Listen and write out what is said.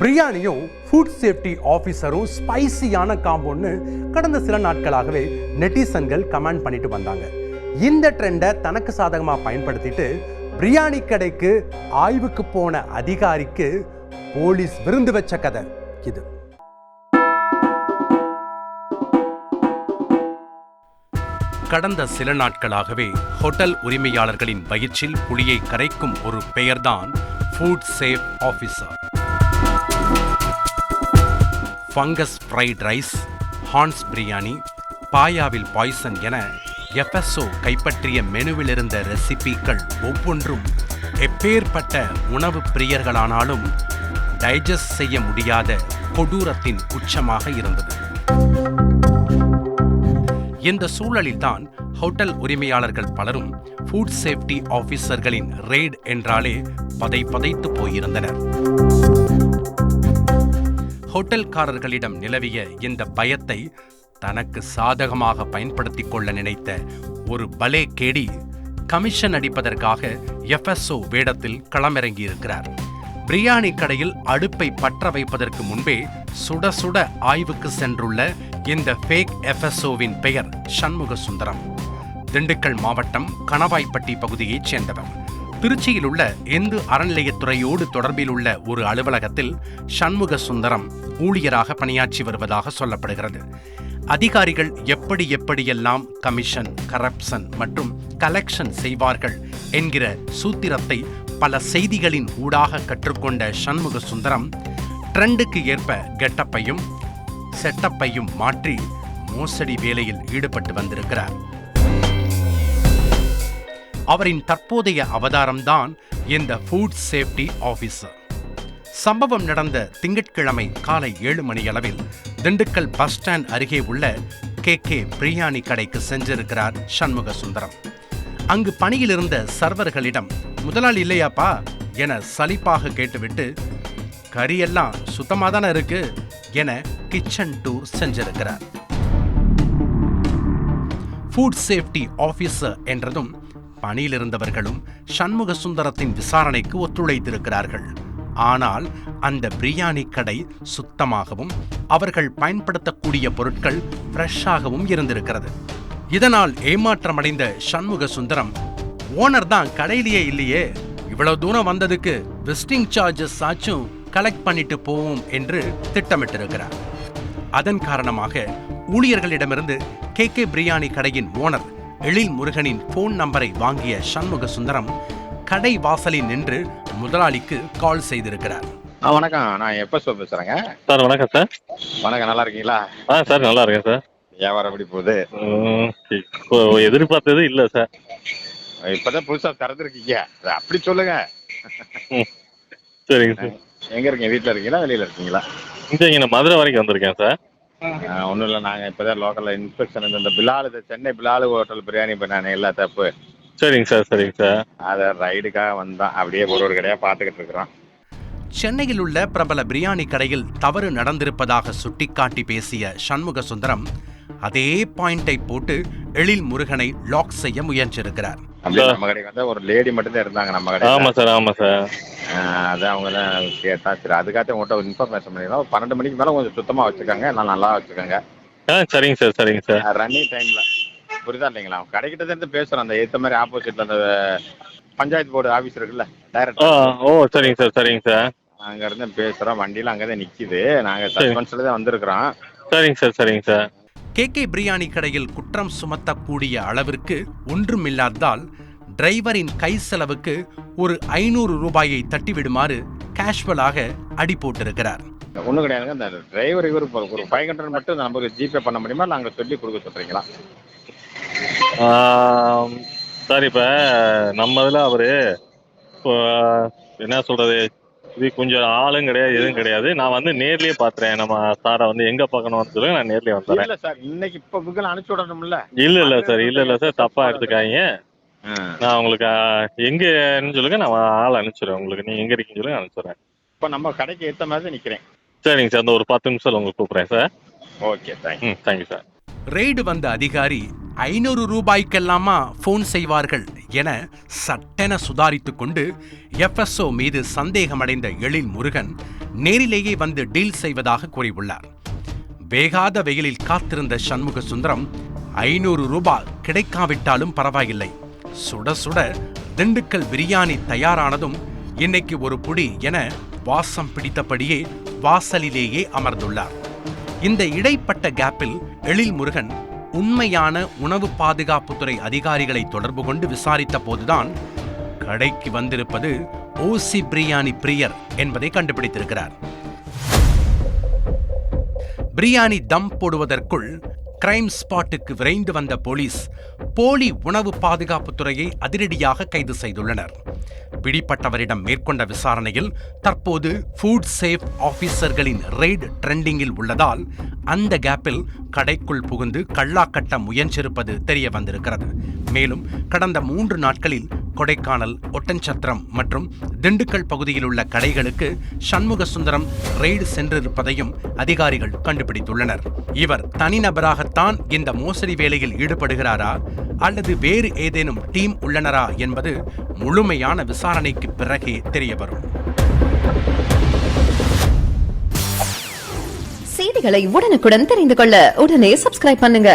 பிரியாணியும் food safety ஆஃபீஸரும் ஸ்பைசியான காம்போன்னு கடந்த சில நாட்களாகவே நெட்டிசன்கள் கமெண்ட் பண்ணிட்டு வந்தாங்க. இந்த ட்ரெண்டை தனக்கு சாதகமாக பயன்படுத்திட்டு பிரியாணி கடைக்கு ஆய்வுக்கு போன அதிகாரிக்கு போலீஸ் விருந்து வச்ச கதை இது. கடந்த சில நாட்களாகவே ஹோட்டல் உரிமையாளர்களின் வயிற்றில் புளியை கரைக்கும் ஒரு பெயர்தான் food safe officer fungus fried rice Hans biryani பாயாவில் poison என எஃப்எஸ்ஓ கைப்பற்றிய மெனுவில் இருந்த ரெசிபிகள் ஒவ்வொன்றும் எப்பேற்பட்ட உணவு பிரியர்களானாலும் டைஜஸ்ட் செய்ய முடியாத கொடூரத்தின் உச்சமாக இருந்தது. இந்த சூழலில்தான் ஹோட்டல் உரிமையாளர்கள் பலரும் ஃபுட் சேஃப்டி ஆஃபீஸர்களின் ரெய்ட் என்றாலே பதை பதைத்து போயிருந்தனர். ஹோட்டல்காரர்களிடம் நிலவிய இந்த பயத்தை தனக்கு சாதகமாக பயன்படுத்திக் கொள்ள நினைத்த ஒரு பலே கேடி கமிஷன் அடிப்பதற்காக எஃப்எஸ்ஓ வேடத்தில் களமிறங்கியிருக்கிறார். பிரியாணி கடையில் அடுப்பை பற்ற வைப்பதற்கு முன்பே சுட சுட ஆய்வுக்கு சென்றுள்ள இந்த ஃபேக் எஃப்எஸ்ஓவின் பெயர் சண்முக சுந்தரம் திண்டுக்கல் மாவட்டம் கணவாய்ப்பட்டி பகுதியைச் சேர்ந்தவர். திருச்சியில் உள்ள இந்து அறநிலையத்துறையோடு தொடர்பில் உள்ள ஒரு அலுவலகத்தில் சண்முக சுந்தரம் ஊழியராக பணியாற்றி வருவதாக சொல்லப்படுகிறது. அதிகாரிகள் எப்படி எப்படியெல்லாம் கமிஷன் கரப்ஷன் மற்றும் கலெக்ஷன் செய்வார்கள் என்கிற சூத்திரத்தை பல செய்திகளின் ஊடாக கற்றுக்கொண்ட சண்முக சுந்தரம் ட்ரெண்டுக்கு ஏற்ப கெட்டப்பையும் செட்டப்பையும் மாற்றி மோசடி வேலையில் ஈடுபட்டு வந்திருக்கிறார். அவரின் தற்போதைய அவதாரம்தான் இந்த ஃபுட் சேஃப்டி ஆஃபீஸர் சம்பவம் நடந்த திங்கட்கிழமை காலை ஏழு மணியளவில் திண்டுக்கல் பஸ் ஸ்டாண்ட் அருகே உள்ள கே. கே. பிரியாணி கடைக்கு சென்றிருக்கிறார் சண்முக சுந்தரம். அங்கு பணியில் இருந்த சர்வர்களிடம் முதலாளி இல்லையாப்பா? என சலிப்பாக கேட்டுவிட்டு கறியெல்லாம் சுத்தமாக தானே இருக்கு? என கிச்சன் டூர் செஞ்சிருக்கிறார் ஃபுட் சேஃப்டி ஆஃபீஸர் என்றதும் பணியில் இருந்தவர்களும் சண்முக சுந்தரத்தின் விசாரணைக்கு ஒத்துழைத்திருக்கிறார்கள். ஆனால் அந்த பிரியாணி கடை சுத்தமாகவும் அவர்கள் பயன்படுத்தக்கூடிய பொருட்கள் ஃப்ரெஷ்ஷாகவும் இருந்திருக்கிறது. இதனால் ஏமாற்றமடைந்த சண்முக சுந்தரம் ஓனர் தான் கடையிலேயே இல்லையே இவ்வளவு தூரம் வந்ததுக்கு விசிட்டிங் சார்ஜஸ் ஆச்சும் கலெக்ட் பண்ணிட்டு போவோம் என்று திட்டமிட்டிருக்கிறார். அதன் காரணமாக ஊழியர்களிடமிருந்து கே கே பிரியாணி கடையின் ஓனர் எழில் முருகனின் போன் நம்பரை வாங்கிய சண்முக சுந்தரம் கடை வாசலில் நின்று முதலாளிக்கு கால் செய்திருக்கிறார். ஆ வணக்கம். நான் எப்போ சொல் பேசுறேங்க? சார் வணக்கம் சார். வணக்கம் நல்லா இருக்கீங்களா? ஆ சார் நல்லா இருக்கேன் சார். வியாபாரம் எப்படி போகுது? இப்போ எதிர்பார்த்தது இல்லை சார். இப்பதான் புதுசா திறந்துருக்கீங்க. அப்படி சொல்லுங்க. சரிங்க சார். எங்க இருக்கீங்க? வீட்ல இருக்கீங்களா? வெளியில இருக்கீங்களா? இங்கே இங்கே நான் மதுரை வரைக்கும் வந்திருக்கேன் சார். ஒன்றும் இல்லை. நாங்கள் இப்போதான் லோக்கலில் இன்ஸ்பெக்ஷன் இந்த பிலால் இது சென்னை பிலால் ஹோட்டல் பிரியாணி பண்ணானே எல்லா தப்பு. சரிங்க சார் சரிங்க சார். அதை ரைடுக்காக வந்தோம் அப்படியே ஒரு ஒரு கடையாக பார்த்துக்கிட்டு இருக்கிறோம். சென்னையில் உள்ள பிரபல பிரியாணி கடையில் தவறு நடந்திருப்பதாக சுட்டிக்காட்டி பேசிய சண்முக சுந்தரம் அதே பாயிண்டை போட்டு எழில் முருகனை லாக் செய்ய முயன்றிருக்கிறார். நம்ம கடைக்கு வந்து ஒரு லேடி மட்டும்தான் இருந்தாங்க நம்ம கடையில். ஆமாம் சார் ஆமாம் சார். அது அவங்க தான் கேட்டா சரி அதுக்காக உங்கள்கிட்ட ஒரு இன்ஃபர்மேஷன் பண்ணிடலாம் பன்னெண்டு மணிக்கு மேலே கொஞ்சம் சுத்தமாக வச்சுக்கோங்க எல்லாம் நல்லா வச்சுக்கோங்க. ஆ சரிங்க சார் சரிங்க சார். ரன்னிங் டைம்ல புரியுதா இல்லைங்களா? கடைக்கிட்ட இருந்து பேசுறோம் அந்த ஏத்த மாதிரி ஆப்போசிட்ல அந்த பஞ்சாயத்து போர்டு ஆபீஸ் இருக்குல்ல ஆ டைரக்டர் ஓ சரிங்க சார் சரிங்க சார். அங்க இருந்து பேசுறோம். வண்டியில அங்கதான் நிக்குது. நாங்க சஸ்பென்ஸ்ல தான் வந்திருக்கிறோம். சரிங்க சார் சரிங்க சார். கே கே பிரியாணி கடையில் குற்றம் சுமத்தக்கூடிய அளவிற்கு ஒன்றுமில்லாததால் டிரைவரின் கை செலவுக்கு ஒரு ஐநூறு ரூபாயை தட்டிவிடுமாறு கேஷுவலாக அடி போட்டிருக்கிறார். ஒண்ணும் கிடையாதுங்க. இந்த டிரைவர் இவர் ஒரு ஃபைவ் ஹண்ட்ரட் மட்டும் நம்பருக்கு ஜிபே பண்ண முடியுமா? இல்லை அங்கே சொல்லி கொடுக்க சொல்றீங்களா? ஆம், சார் இப்போ நம்ம இதில் அவர் இப்போ என்ன சொல்கிறது இது கொஞ்சம் ஆளும் கிடையாது எதுவும் கிடையாது. நான் வந்து நேர்லயே பாத்துறேன் நம்ம சாரை வந்து எங்க பார்க்கணும்னு சொல்லி நான் நேர்லயே வந்துடுறேன் இல்ல சார் இன்னைக்கு இப்ப புக்கில் அனுப்பிச்சு விடணும்ல. இல்ல இல்ல சார் இல்ல இல்ல சார் தப்பா எடுத்துக்காதீங்க. நான் உங்களுக்கு எங்கன்னு சொல்லுங்க நான் ஆள் அனுப்பிச்சிடுறேன் உங்களுக்கு. நீங்க எங்க இருக்கீங்கன்னு சொல்லுங்க அனுப்பிச்சிடுறேன். இப்போ நம்ம கடைக்கு ஏத்த மாதிரி நிக்கிறேன். சரிங்க சார் இந்த ஒரு பத்து நிமிஷம் உங்களுக்கு கூப்பிடுறேன் sir okay thank you thank you sir raid வந்த அதிகாரி ஐநூறு ரூபாய்க்கெல்லாமா ஃபோன் செய்வார்கள் என சட்டென சுதாரித்து கொண்டு எஃப்எஸ்ஓ மீது சந்தேகமடைந்த எழில் முருகன் நேரிலேயே வந்து டீல் செய்வதாக கூறியுள்ளார். வேகாத வெயிலில் காத்திருந்த சண்முக சுந்தரம் ஐநூறு ரூபாய் கிடைக்காவிட்டாலும் பரவாயில்லை. சுட சுட திண்டுக்கல் பிரியாணி தயாரானதும் இன்னைக்கு ஒரு புடி என வாசம் பிடித்தபடியே வாசலிலேயே அமர்ந்துள்ளார். இந்த இடைப்பட்ட கேப்பில் எழில் முருகன் உண்மையான உணவு பாதுகாப்புத்துறை அதிகாரிகளை தொடர்பு கொண்டு விசாரித்த போதுதான் கடைக்கு வந்திருப்பது ஓசி பிரியாணி பிரியர் என்பதை கண்டுபிடித்திருக்கிறார். பிரியாணி தம் போடுவதற்குள் கிரைம் ஸ்பாட்டுக்கு விரைந்து வந்த போலீஸ் போலி உணவு பாதுகாப்புத்துறையை அதிரடியாக கைது செய்துள்ளனர். பிடிப்பட்டவரிடம் மேற்கொண்ட விசாரணையில் தற்போது ஃபுட் சேஃப் ஆபீசர்களின் ரெய்டு ட்ரெண்டிங்கில் உள்ளதால் அந்த கேப்பில் கடைக்குள் புகுந்து கல்லாக்கட்ட முயன்றிருப்பது தெரிய வந்திருக்கிறது மேலும் கடந்த மூன்று நாட்களில் கொடைக்கானல் ஒட்டன்சத்திரம் மற்றும் திண்டுக்கல் பகுதியில் உள்ள கடைகளுக்கு சண்முக சுந்தரம் ரெய்டு சென்றிருப்பதையும் அதிகாரிகள் கண்டுபிடித்துள்ளனர். இவர் தனிநபராகத்தான் இந்த மோசடி வேலையில் ஈடுபடுகிறாரா அல்லது வேறு ஏதேனும் டீம் உள்ளனரா என்பது முழுமையான விசாரணைக்கு பிறகே தெரியவரும். செய்திகளை உடனுக்குடன் தெரிந்து கொள்ள உடனே சப்ஸ்கிரைப் பண்ணுங்க.